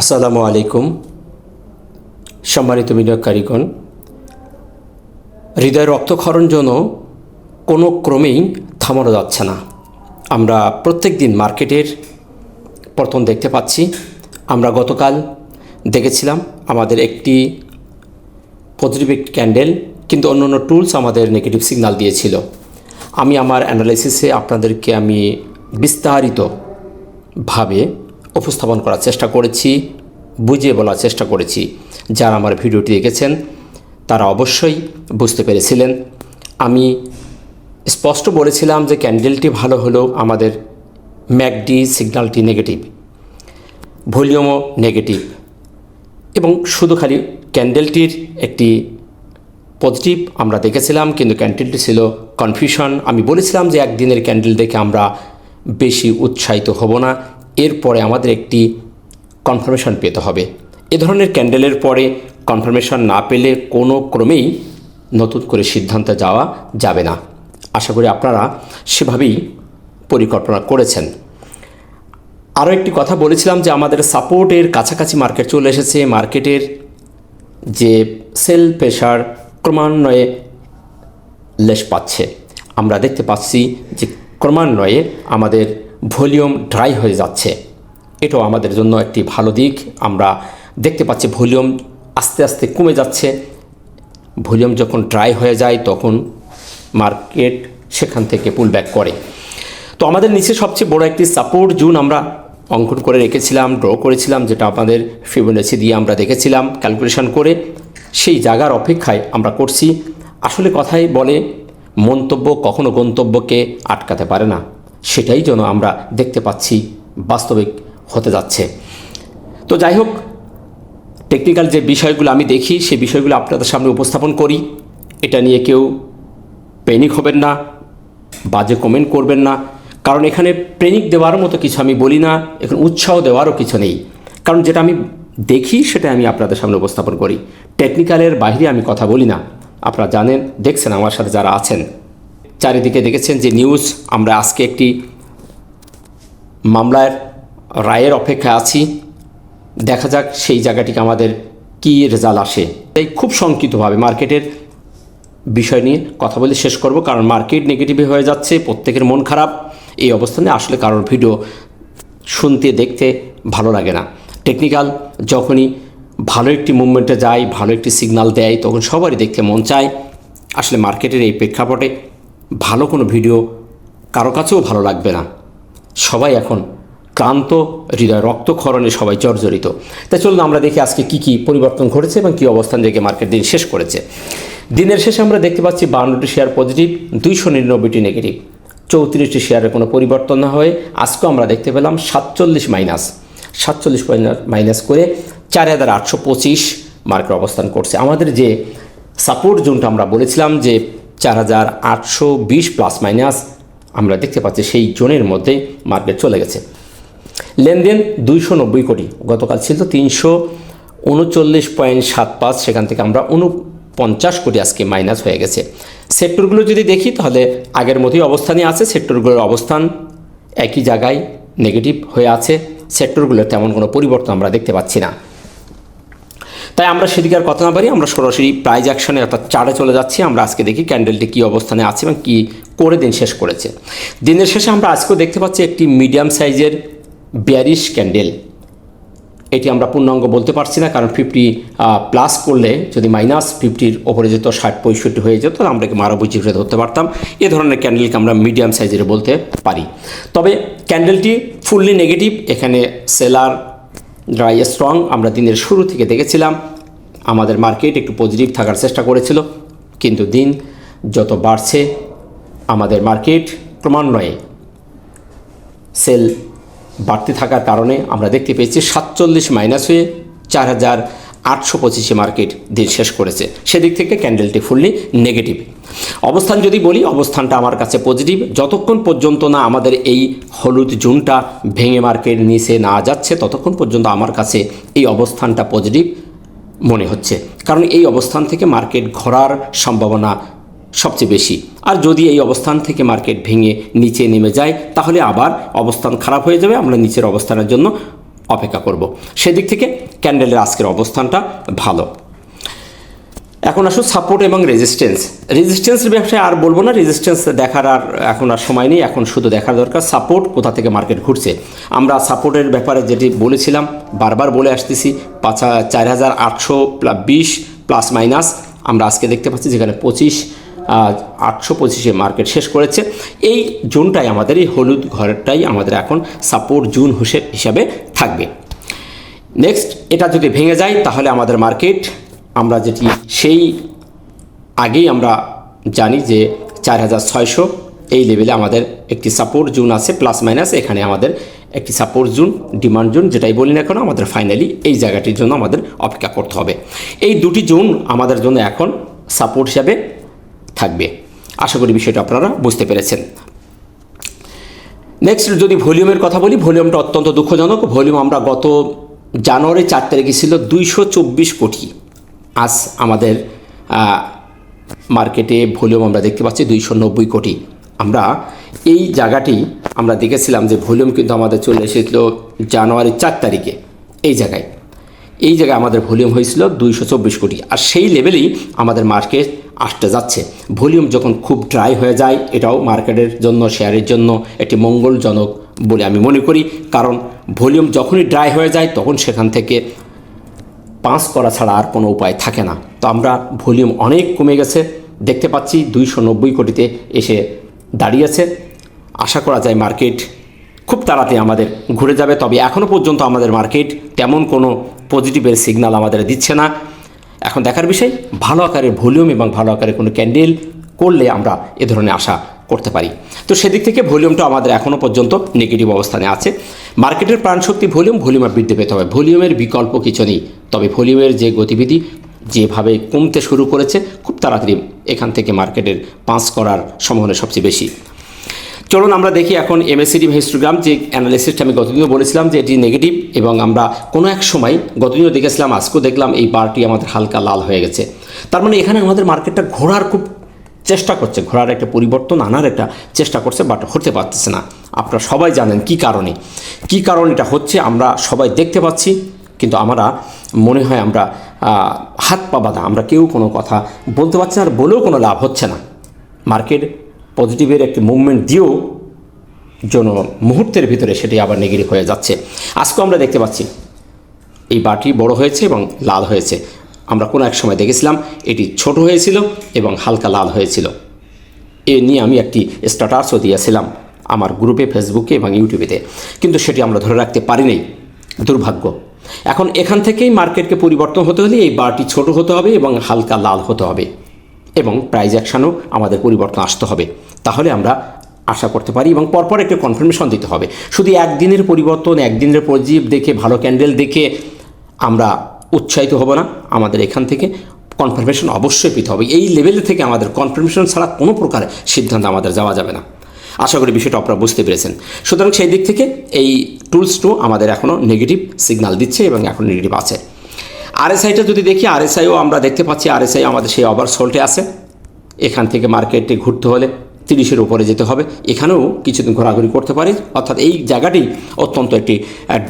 আসসালামু আলাইকুম। সম্মানিত বিনিয়োগকারীগণ, হৃদয় রক্তক্ষরণ জন্য কোনো ক্রমেই থামানো যাচ্ছে না। আমরা প্রত্যেক দিন মার্কেটের পতন দেখতে পাচ্ছি, আমরা গতকাল দেখেছিলাম আমাদের একটি পজিটিভ একটি ক্যান্ডেল কিন্তু অন্য অন্য টুলস আমাদের নেগেটিভ সিগনাল দিয়েছিল। আমি আমার অ্যানালাইসিসে আপনাদেরকে আমি বিস্তারিতভাবে উপস্থাপন করার চেষ্টা করেছি, বুঝিয়ে বলার চেষ্টা করেছি। যারা আমার ভিডিওটি দেখেছেন, তারা অবশ্যই বুঝতে পেরেছিলেন। আমি স্পষ্ট বলেছিলাম যে ক্যান্ডেলটি ভালো হলেও আমাদের ম্যাকডি সিগন্যালটি নেগেটিভ, ভলিউমও নেগেটিভ এবং শুধু খালি ক্যান্ডেলটির একটি পজিটিভ আমরা দেখেছিলাম, কিন্তু ক্যান্ডেলটি ছিল কনফিউশন। আমি বলেছিলাম যে একদিনের ক্যান্ডেল দেখে আমরা বেশি উৎসাহিত হব না। এরপরে আমাদের একটি কনফার্মেশন পেতে হবে। এ ধরনের ক্যান্ডেলের পরে কনফার্মেশন না পেলে কোনো ক্রমেই নতুন করে সিদ্ধান্তে যাওয়া যাবে না। আশা করি আপনারা সেভাবেই পরিকল্পনা করেছেন। আরও একটি কথা বলেছিলাম যে আমাদের সাপোর্টের কাছাকাছি মার্কেট চলে এসেছে। মার্কেটের যে সেল প্রেশার ক্রমান্বয়ে লেশ পাচ্ছে। আমরা দেখতে পাচ্ছি যে ক্রমান্বয়ে আমাদের ভলিউম ড্রাই হয়ে যাচ্ছে। এটাও আমাদের জন্য একটি ভালো দিক। আমরা দেখতে পাচ্ছি ভলিউম আস্তে আস্তে কমে যাচ্ছে। ভলিউম যখন ড্রাই হয়ে যায়, তখন মার্কেট সেখান থেকে পুল ব্যাক করে। তো আমাদের নিচে সবচেয়ে বড় একটি সাপোর্ট জুন আমরা অঙ্কন করে রেখেছিলাম ড্র করেছিলাম, যেটা আমাদের ফিবোনাচি দিয়ে আমরা দেখেছিলাম ক্যালকুলেশন করে। সেই জায়গার অপেক্ষায় আমরা করছি। আসলে কথাই বলে, মন্তব্য কখনো গন্তব্যকে আটকাতে পারে না। সেটাই যেন আমরা দেখতে পাচ্ছি, বাস্তবিক হতে যাচ্ছে। তো যাই হোক টেকনিক্যাল যে বিষয়গুলো আমি দেখি সেই বিষয়গুলো আপনাদের সামনে উপস্থাপন করি। এটা নিয়ে কেউ প্যানিক হবেন না, বাজে কমেন্ট করবেন না। কারণ এখানে প্রেনিক দেওয়ার মতো কিছু আমি বলি না, এখন উৎসাহ দেওয়ারও কিছু নেই। কারণ যেটা আমি দেখি সেটা আমি আপনাদের সামনে উপস্থাপন করি। টেকনিক্যালের বাইরে আমি কথা বলি না। আপনারা জানেন, দেখছেন আমার সাথে যারা আছেন। চারিদিকে দেখেছেন যে নিউজ আমরা আজকে একটি মামলার রায়ের অপেক্ষায় আছি। দেখা যাক সেই জায়গাটিকে আমাদের কী রেজাল্ট আসে। তাই খুব সংক্ষিপ্তভাবে মার্কেটের বিষয় নিয়ে কথা বলে শেষ করব, কারণ মার্কেট নেগেটিভ হয়ে যাচ্ছে, প্রত্যেকের মন খারাপ। এই অবস্থানে আসলে কারোর ভিডিও শুনতে, দেখতে ভালো লাগে না। টেকনিক্যাল যখনই ভালো একটি মুভমেন্টে যায়, ভালো একটি সিগন্যাল দেয়, তখন সবারই দেখতে মন চায়। আসলে মার্কেটের এই প্রেক্ষাপটে ভালো কোনো ভিডিও কারও কাছেও ভালো লাগবে না। সবাই এখন ক্লান্ত, হৃদয় রক্তক্ষরণে সবাই জর্জরিত। তাই চলুন আমরা দেখি আজকে কি কি পরিবর্তন ঘটেছে এবং কী অবস্থান রেখে মার্কেট দিন শেষ করেছে। দিনের শেষে আমরা দেখতে পাচ্ছি বান্নটি শেয়ার পজিটিভ দুইশো নিরানব্বইটি নেগেটিভ চৌত্রিশটি শেয়ারের কোনো পরিবর্তন না হয়ে আজকেও আমরা দেখতে পেলাম সাতচল্লিশ মাইনাস সাতচল্লিশ মাইনাস করে চার হাজার আটশো পঁচিশ মার্কেট অবস্থান করছে। আমাদের যে সাপোর্ট জোনটা আমরা বলেছিলাম যে চার হাজার আটশো বিশ প্লাস মাইনাস আমরা দেখতে পাচ্ছি সেই জোনের মধ্যে মার্কেট চলে গেছে। লেনদেন দুইশো নব্বই কোটি, গতকাল ছিল তিনশো উনচল্লিশ পয়েন্ট সাত পাঁচ, সেখান থেকে আমরা উনপঞ্চাশ কোটি আজকে মাইনাস হয়ে গেছে। সেক্টরগুলো যদি দেখি, তাহলে আগের মতোই অবস্থানই আছে। সেক্টরগুলোর অবস্থান একই জায়গায় নেগেটিভ হয়ে আছে। সেক্টরগুলোর তেমন কোনো পরিবর্তন আমরা দেখতে পাচ্ছি না। তাই আমরা সেদিকে আর কথা না পারি আমরা সরাসরি প্রাইজ অ্যাকশনে অর্থাৎ চারে চলে যাচ্ছি। আমরা আজকে দেখি ক্যান্ডেলটি কী অবস্থানে আছে এবং কী করে দিন শেষ করেছে। দিনের শেষে আমরা আজকেও দেখতে পাচ্ছি একটি মিডিয়াম সাইজের বিয়ারিশ ক্যান্ডেল এটি আমরা পূর্ণাঙ্গ বলতে পারছি না, কারণ ফিফটি প্লাস করলে যদি মাইনাস ফিফটির ওপরে যেত ষাট, পঁয়ষট্টি হয়ে যেত, তাহলে আমরা মারা বুঝি ধরতে পারতাম। এ ধরনের ক্যান্ডেলকে আমরা মিডিয়াম সাইজের বলতে পারি। তবে ক্যান্ডেলটি ফুললি নেগেটিভ এখানে সেলার ড্রাই স্ট্রং আমরা দিনের শুরু থেকে দেখেছিলাম। আমাদের মার্কেট একটু পজিটিভ থাকার চেষ্টা করেছিল, কিন্তু দিন যত বাড়ছে, আমাদের মার্কেট ক্রমান্বয়ে সেল বাড়তে থাকার কারণে আমরা দেখতে পেয়েছি সাতচল্লিশ মাইনাস হয়ে চার হাজার আটশো পঁচিশে মার্কেট দিন শেষ করেছে। সেদিক থেকে ক্যান্ডেলটি ফুললি নেগেটিভ অবস্থান যদি বলি, অবস্থানটা আমার কাছে পজিটিভ যতক্ষণ পর্যন্ত না আমাদের এই হলুদ জুনটা ভেঙে মার্কেট নিচে না যাচ্ছে, ততক্ষণ পর্যন্ত আমার কাছে এই অবস্থানটা পজিটিভ মনে হচ্ছে। কারণ এই অবস্থান থেকে মার্কেট ঘোরার সম্ভাবনা সবচেয়ে বেশি। আর যদি এই অবস্থান থেকে মার্কেট ভেঙে নিচে নেমে যায়, তাহলে আবার অবস্থান খারাপ হয়ে যাবে। আমরা নিচের অবস্থানের জন্য অপেক্ষা করব। সেদিক থেকে ক্যান্ডেলের আজকের অবস্থানটা ভালো। এখন আসুন সাপোর্ট এবং রেজিস্ট্যান্স রেজিস্ট্যান্সের ব্যবসায় আর বলব না রেজিস্ট্যান্স দেখার আর এখন আর সময় নেই, এখন শুধু দেখার দরকার সাপোর্ট কোথা থেকে মার্কেট ঘুরছে। আমরা সাপোর্টের ব্যাপারে যেটি বলেছিলাম, বারবার বলে আসতেছি, পাঁচ চার হাজার আটশো বিশ প্লাস মাইনাস আমরা আজকে দেখতে পাচ্ছি যেখানে পঁচিশ আটশো পঁচিশে মার্কেট শেষ করেছে। এই জোনটাই আমাদের, এই হলুদ ঘরটাই আমাদের এখন সাপোর্ট জুন হুসে হিসাবে থাকবে। নেক্সট এটা যদি ভেঙে যায়, তাহলে আমাদের মার্কেট আমরা যেটি সেই আগেই আমরা জানি যে চার হাজার ছয়শো এই লেভেলে আমাদের একটি সাপোর্ট জোন আছে প্লাস মাইনাস এখানে আমাদের একটি সাপোর্ট জোন ডিমান্ড জোন যেটাই বলি না কেন, আমাদের ফাইনালি এই জায়গাটির জন্য আমাদের অপেক্ষা করতে হবে। এই দুটি জোন আমাদের জন্য এখন সাপোর্ট হিসাবে থাকবে। আশা করি বিষয়টা আপনারা বুঝতে পেরেছেন। নেক্সট যদি ভলিউমের কথা বলি, ভলিউমটা অত্যন্ত দুঃখজনক। ভলিউম আমরা গত জানুয়ারি চার তারিখে ছিল দুইশো চব্বিশ কোটি। আজ আমাদের মার্কেটে ভলিউম আমরা দেখতে পাচ্ছি দুইশো নব্বই কোটি। আমরা এই জায়গাটি আমরা দেখেছিলাম যে ভলিউম কিন্তু আমাদের চলে এসেছিল জানুয়ারির চার তারিখে, এই জায়গায়। এই জায়গায় আমাদের ভলিউম হয়েছিল দুইশো চব্বিশ কোটি। আর সেই লেভেলেই আমাদের মার্কেট আসতে যাচ্ছে। ভলিউম যখন খুব ড্রাই হয়ে যায়, এটাও মার্কেটের জন্য, শেয়ারের জন্য একটি মঙ্গলজনক বলে আমি মনে করি। কারণ ভলিউম যখনই ড্রাই হয়ে যায়, তখন সেখান থেকে পাঁচ করা ছাড়া আর কোনো উপায় থাকে না। তো আমরা ভলিউম অনেক কমে গেছে। দেখতে পাচ্ছি দুইশো নব্বই কোটিতে এসে দাঁড়িয়েছে আশা করা যায় মার্কেট খুব তাড়াতাড়ি আমাদের ঘুরে যাবে। তবে এখনও পর্যন্ত আমাদের মার্কেট তেমন কোনো পজিটিভের সিগন্যাল আমাদের দিচ্ছে না। এখন দেখার বিষয়, ভালো আকারের ভলিউম এবং ভালো আকারের কোনো ক্যান্ডেল করলে আমরা এ ধরনের আশা করতে পারি। তো সেদিক থেকে ভলিউমটা আমাদের এখনও পর্যন্ত নেগেটিভ অবস্থানে আছে। মার্কেটের প্রাণশক্তি ভলিউম, ভলিউমে বৃদ্ধি পেতে হবে। ভলিউমের বিকল্প কিছু নেই। তবে ভলিউমের যে গতিবিধি যেভাবে কমতে শুরু করেছে, খুব তাড়াতাড়ি এখান থেকে মার্কেটের পাঁচ করার সম্ভাবনা সবচেয়ে বেশি। চলুন আমরা দেখি এখন এমএসিডি হিস্টোগ্রাম যে অ্যানালিসিসটা আমি গতদিনও বলেছিলাম যে এটি নেগেটিভ এবং আমরা কোনো এক সময় গতদিনও দেখেছিলাম, আজকেও দেখলাম এই বারটি আমাদের হালকা লাল হয়ে গেছে। তার মানে এখানে আমাদের মার্কেটটা ঘোরার খুব চেষ্টা করছে, ঘোরার একটা পরিবর্তন আনার একটা চেষ্টা করছে বাট হতে পারতেছে না। আপনারা সবাই জানেন কি কারণে। কি কারণ এটা হচ্ছে আমরা সবাই দেখতে পাচ্ছি কিন্তু আমরা মনে হয় আমরা হাত পা বাঁধা, আমরা কেউ কোনো কথা বলতে পারছি না আর বলেও কোনো লাভ হচ্ছে না। মার্কেট পজিটিভের একটি মুভমেন্ট দিয়েও যেন মুহূর্তের ভিতরে সেটি আবার নেগেটিভ হয়ে যাচ্ছে। আজকেও আমরা দেখতে পাচ্ছি, এই বাটি বড় হয়েছে এবং লাল হয়েছে। আমরা কোনো এক সময় দেখেছিলাম এটি ছোট হয়েছিল এবং হালকা লাল হয়েছিল। এ নিয়ে আমি একটি স্ট্যাটাসও দিয়েছিলাম আমার গ্রুপে, ফেসবুকে এবং ইউটিউবেতে কিন্তু সেটি আমরা ধরে রাখতে পারিনি। দুর্ভাগ্য। এখন এখান থেকেই মার্কেটকে পরিবর্তন হতে হলে এই বারটি ছোট হতে হবে এবং হালকা লাল হতে হবে। এবং প্রাইজ অ্যাকশানও আমাদের পরিবর্তন আসতে হবে। তাহলে আমরা আশা করতে পারি এবং পরপর একটি কনফার্মেশন দিতে হবে। শুধু একদিনের পরিবর্তন, একদিনের পজিটিভ দেখে, ভালো ক্যান্ডেল দেখে আমরা উৎসাহিত হব না। আমাদের এখান থেকে কনফার্মেশন অবশ্যই পেতে হবে। এই লেভেল থেকে আমাদের কনফার্মেশন ছাড়া কোনো প্রকার সিদ্ধান্ত আমাদের যাওয়া যাবে না। আশা করি বিষয়টা আপনারা বুঝতে পেরেছেন। সুতরাং সেই দিক থেকে এই টুলসটু আমাদের এখনও নেগেটিভ সিগন্যাল দিচ্ছে এবং এখন নেগেটিভ আছে। আরএসআইটা যদি দেখি আরএসআইও আমরা দেখতে পাচ্ছি আরএসআই আমাদের সেই ওভার সোল্টে আছে। এখান থেকে মার্কেটে ঘুরতে হলে তিরিশের উপরে যেতে হবে। এখানেও কিছুদিন ঘোরাঘুরি করতে পারি। অর্থাৎ এই জায়গাটি অত্যন্ত একটি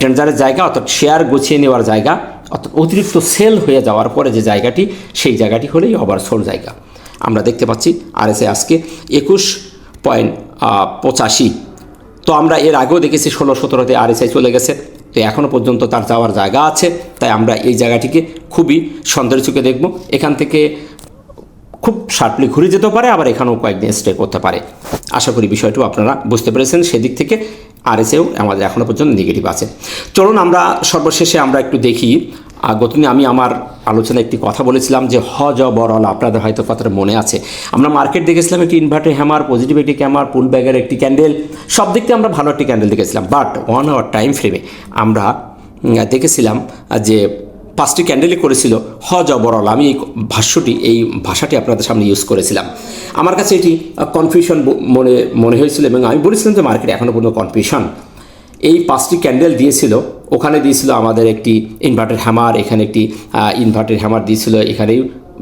ডেঞ্জারের জায়গা, অর্থাৎ শেয়ার গুছিয়ে নেওয়ার জায়গা, অর্থাৎ অতিরিক্ত সেল হয়ে যাওয়ার পরে যে জায়গাটি, সেই জায়গাটি হলেই ওভার সোল জায়গা। আমরা দেখতে পাচ্ছি আরএসআই আজকে একুশ পয়েন্ট পঁচাশি। তো আমরা এর আগেও দেখেছি ষোলো, সতেরোতে আরএসআই চলে গেছে। তো এখনও পর্যন্ত তার যাওয়ার জায়গা আছে। তাই আমরা এই জায়গাটিকে খুবই সন্দেহের চোখে দেখব। এখান থেকে খুব শার্পলি ঘুরে যেতে পারে, আবার এখানেও কয়েকদিন স্টে করতে পারে। আশা করি বিষয়টিও আপনারা বুঝতে পেরেছেন। সেদিক থেকে আরএসএও আমাদের এখনও পর্যন্ত নেগেটিভ আছে। চলুন আমরা সর্বশেষে আমরা একটু দেখি আর গতদিন আমি আমার আলোচনায় একটি কথা বলেছিলাম যে হ, জ বরল আপনাদের হয়তো কথাটা মনে আছে। আমরা মার্কেট দেখেছিলাম একটি ইনভার্টার হ্যামার পজিটিভ একটি ক্যামার পুল ব্যাগের একটি ক্যান্ডেল সব দিক থেকে আমরা ভালো একটি ক্যান্ডেল দেখেছিলাম। বাট ওয়ান আওয়ার টাইম ফ্রেমে আমরা দেখেছিলাম যে পাঁচটি ক্যান্ডেলই করেছিল হ জবরল আমি এই ভাষ্যটি, এই ভাষাটি আপনাদের সামনে ইউজ করেছিলাম। আমার কাছে এটি কনফিউশন মনে মনে হয়েছিল এবং আমি বলেছিলাম যে মার্কেটে এখনও পর্যন্ত কনফিউশন এই পাঁচটি ক্যান্ডেল দিয়েছিল ওখানে দিয়েছিল আমাদের একটি ইনভার্টার হ্যামার এখানে একটি ইনভার্টার হ্যামার দিয়েছিল, এখানেই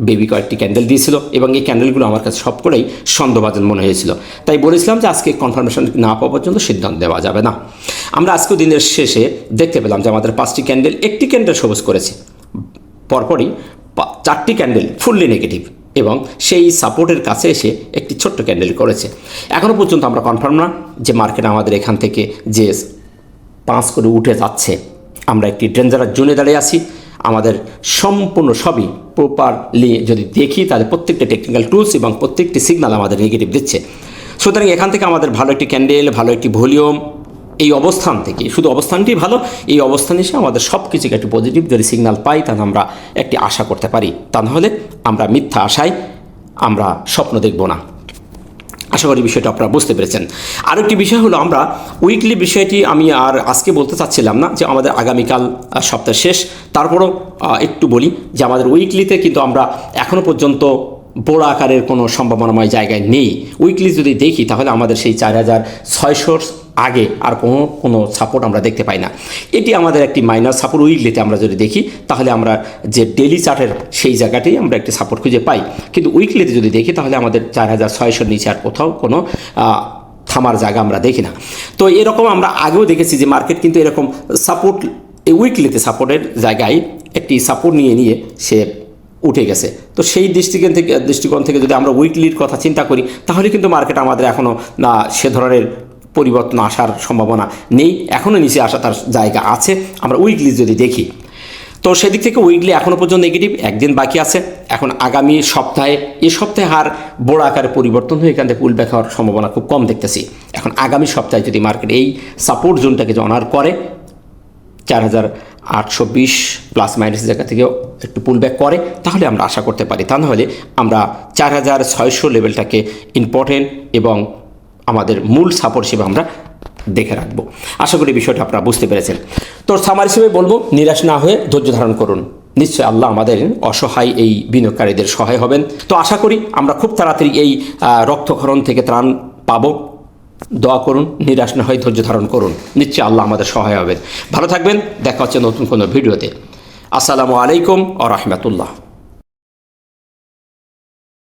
বেবি কয়েকটি ক্যান্ডেল দিয়েছিল এবং এই ক্যান্ডেলগুলো আমার কাছে সবকটাই সন্দেহবাজন মনে হয়েছিল। তাই বলেছিলাম যে আজকে কনফার্মেশন না পাওয়া পর্যন্ত সিদ্ধান্ত দেওয়া যাবে না। আমরা আজকে দিনের শেষে দেখতে পেলাম যে আমাদের পাঁচটি ক্যান্ডেল একটি ক্যান্ডেল সবুজ করেছে। পরপরই চারটি ক্যান্ডেল ফুললি নেগেটিভ এবং সেই সাপোর্টের কাছে এসে একটি ছোট্ট ক্যান্ডেল করেছে। এখনও পর্যন্ত আমরা কনফার্ম না যে মার্কেট আমাদের এখান থেকে যে পাঁচ করে উঠে যাচ্ছে। আমরা একটি ডেঞ্জারাস জোনে দাঁড়িয়ে আছি। আমাদের সম্পূর্ণ সবই প্রপারলি যদি দেখি, তাহলে প্রত্যেকটা টেকনিক্যাল টুলস এবং প্রত্যেকটি সিগনাল আমাদের নেগেটিভ দিচ্ছে। সুতরাং এখান থেকে আমাদের ভালো একটি ক্যান্ডেল ভালো একটি ভলিউম এই অবস্থান থেকে, শুধু অবস্থানটি ভালো, এই অবস্থান এসে আমাদের সব কিছুকে একটি পজিটিভ যদি সিগনাল পাই, তাহলে আমরা একটি আশা করতে পারি। তা নাহলে আমরা মিথ্যা আশায় আমরা স্বপ্ন দেখব না। আশা করি বিষয়টা আপনারা বুঝতে পেরেছেন। আর একটি বিষয় হলো আমরা উইকলি বিষয়টি আমি আর আজকে বলতে চাচ্ছিলাম না যে আমাদের আগামীকাল সপ্তাহ শেষ। তারপরও একটু বলি যে আমাদের উইকলিতে কিন্তু আমরা এখনও পর্যন্ত বড় আকারের কোনো সম্ভাবনাময় জায়গায় নেই। উইকলি যদি দেখি তাহলে আমাদের সেই চার হাজার ছয়শোর আগে আর কোনো কোনো সাপোর্ট আমরা দেখতে পাই না। এটি আমাদের একটি মাইনার সাপোর্ট উইকলিতে আমরা যদি দেখি, তাহলে আমরা যে ডেলি চার্টের সেই জায়গাতেই আমরা একটি সাপোর্ট খুঁজে পাই। কিন্তু উইকলিতে যদি দেখি, তাহলে আমাদের চার হাজার ছয়শোর নিচে আর কোথাও কোনো থামার জায়গা আমরা দেখি না। তো এরকম আমরা আগেও দেখেছি যে মার্কেট কিন্তু এরকম সাপোর্ট এই উইকলিতে সাপোর্টের জায়গায় একটি সাপোর্ট নিয়ে নিয়ে সে উঠে গেছে। তো সেই দৃষ্টিকোণ থেকে দৃষ্টিকোণ থেকে যদি আমরা উইকলির কথা চিন্তা করি, তাহলে কিন্তু মার্কেট আমাদের এখনও সে ধরনের পরিবর্তন আসার সম্ভাবনা নেই। এখনও নিচে আসা তার জায়গা আছে। আমরা উইকলি যদি দেখি, তো সেদিক থেকে উইকলি এখনও পর্যন্ত নেগেটিভ একদিন বাকি আছে। এখন আগামী সপ্তাহে, এ সপ্তাহে হার বড় আকারে পরিবর্তন হয়ে এখান থেকে উল্বেক হওয়ার সম্ভাবনা খুব কম দেখতেছি। এখন আগামী সপ্তাহে যদি মার্কেট এই সাপোর্ট জোনটাকে অনার করে, চার হাজার আটশো বিশ প্লাস মাইনাস জায়গা থেকেও একটু পুলব্যাক করে, তাহলে আমরা আশা করতে পারি। তা নাহলে আমরা চার হাজার ছয়শো লেভেলটাকে ইম্পর্টেন্ট এবং আমাদের মূল সাপোর্ট হিসেবে আমরা দেখে রাখব। আশা করি বিষয়টা আপনারা বুঝতে পেরেছেন। তো সামার হিসেবে বলব, নিরাশ না হয়ে ধৈর্য ধারণ করুন। নিশ্চয় আল্লাহ আমাদের অসহায় এই বিনিয়োগকারীদের সহায় হবেন। তো আশা করি আমরা খুব তাড়াতাড়ি এই রক্তক্ষরণ থেকে ত্রাণ পাবো। দোয়া করুন, নিরাশ না হয় ধৈর্য ধারণ করুন। নিশ্চয়ই আল্লাহ আমাদের সহায় হবেন। ভালো থাকবেন, দেখা হচ্ছে নতুন কোনো ভিডিওতে। আসসালামু আলাইকুম ও রহমতুল্লাহ।